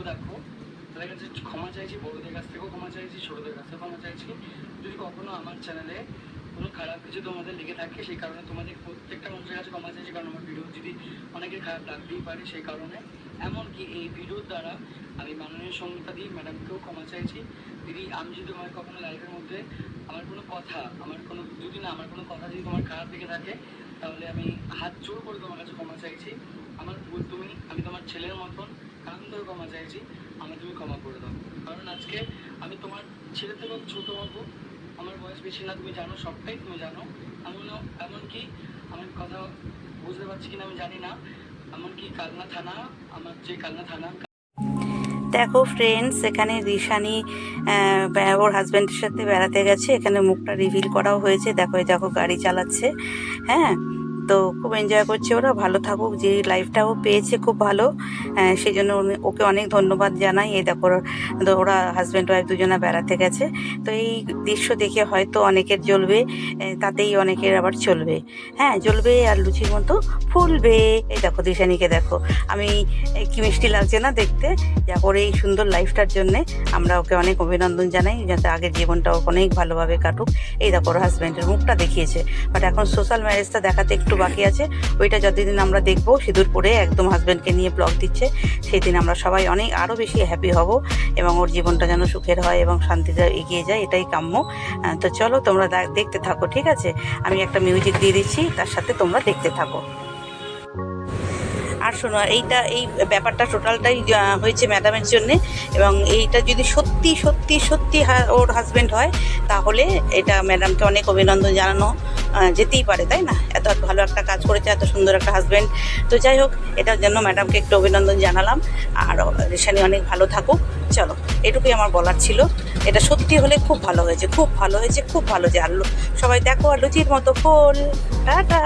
Video দেখো তাদের কাছে ক্ষমা চাইছি বড়দের কাছ থেকেও ক্ষমা চাইছি, ছোটদের কাছ থেকেও ক্ষমা চাইছি। যদি কখনো আমার চ্যানেলে কোনো খারাপ কিছু তোমাদের লেগে থাকে, সেই কারণে তোমাদের প্রত্যেকটা মানুষের কাছে ক্ষমা চাইছি, কারণ আমার ভিডিও যদি অনেকের খারাপ লাগতেই পারে, সেই কারণে। এমনকি এই ভিডিওর দ্বারা আমি মাননীয় সঙ্গীতা দিই ম্যাডামকেও ক্ষমা চাইছি। দিদি, আমি যদি তোমার কখনো লাইফের মধ্যে আমার কোনো কথা, আমার কোনো, যদি না, আমার কোনো কথা যদি তোমার খারাপ লেগে থাকে, তাহলে আমি হাত জোর করে তোমার কাছে ক্ষমা চাইছি। আমার ভুল তুমি আমি তোমার ছেলের মতন কান ধরে ক্ষমা চাইছি, আমি তুমি ক্ষমা করে দাও। কারণ আজকে আমি তোমার ছেলে থেকেও ছোটো হব, আমার বয়স বেশি না, তুমি জানো সবটাই, তুমি জানো। এমনও এমনকি আমার কথা বুঝতে পারছি কিনা আমি জানি না, এমনকি কালনা থানা, আমার যে কালনা থানা, দেখো ফ্রেন্ডস এখানে রিশানি ওর হাজব্যান্ডের সাথে বেড়াতে গেছে, এখানে মুখটা রিভিল করাও হয়েছে। দেখো দেখো গাড়ি চালাচ্ছে হ্যাঁ? তো খুব এনজয় করছে ওরা। ভালো থাকুক, যে লাইফটাও পেয়েছে খুব ভালো। সেই জন্য ওকে অনেক ধন্যবাদ জানাই। এই দেখো, ওরা- হাজব্যান্ড ওয়াইফ দুজনা বেড়াতে গেছে। তো এই দৃশ্য দেখে হয়তো অনেকের জ্বলবে তাতেই অনেকের আবার চলবে। হ্যাঁ জ্বলবে আর লুচির মতো ফুলবে। এই দেখো, দিশানিকে দেখো। আমি কি মিষ্টি লাগছে না দেখতে? যা করে এই সুন্দর লাইফটার জন্য আমরা ওকে অনেক অভিনন্দন জানাই, যাতে আগের জীবনটা অনেক ভালোভাবে কাটুক। এই দেখো, ওর হাজব্যান্ডের মুখটা দেখিয়েছে। বাট এখন সোশ্যাল ম্যারেজটা দেখাতে একটু বাকি আছে। ওইটা যতদিন আমরা দেখব, সিঁদুর পরে একদম হাজব্যান্ডকে নিয়ে ব্লগ দিচ্ছে সেই দিন আমরা সবাই অনেক আরও বেশি হ্যাপি হব এবং ওর জীবনটা যেন সুখের হয় এবং শান্তিতে এগিয়ে যায়, এটাই কাম্য। তো চলো তোমরা দেখতে থাকো, ঠিক আছে? আমি একটা মিউজিক দিয়ে দিচ্ছি, তার সাথে তোমরা দেখতে থাকো। আর শোনো, এইটা, এই ব্যাপারটা টোটালটাই হয়েছে ম্যাডামের জন্যে এবং এইটা যদি সত্যি সত্যি সত্যি ওর হাজব্যান্ড হয়, তাহলে এটা ম্যাডামকে অনেক অভিনন্দন জানানো যেতেই পারে, তাই না? এত ভালো একটা কাজ করেছে, এত সুন্দর একটা হাজব্যান্ড তো যাই হোক, এটার জন্য ম্যাডামকে একটু অভিনন্দন জানালাম। আর রেশানি অনেক ভালো থাকুক। চলো, এটুকুই আমার বলার ছিল। এটা সত্যি হলে খুব ভালো হয়েছে, খুব ভালো হয়েছে, খুব ভালো যে আর সবাই দেখো আর লুচির মতো ফুল। টাটা!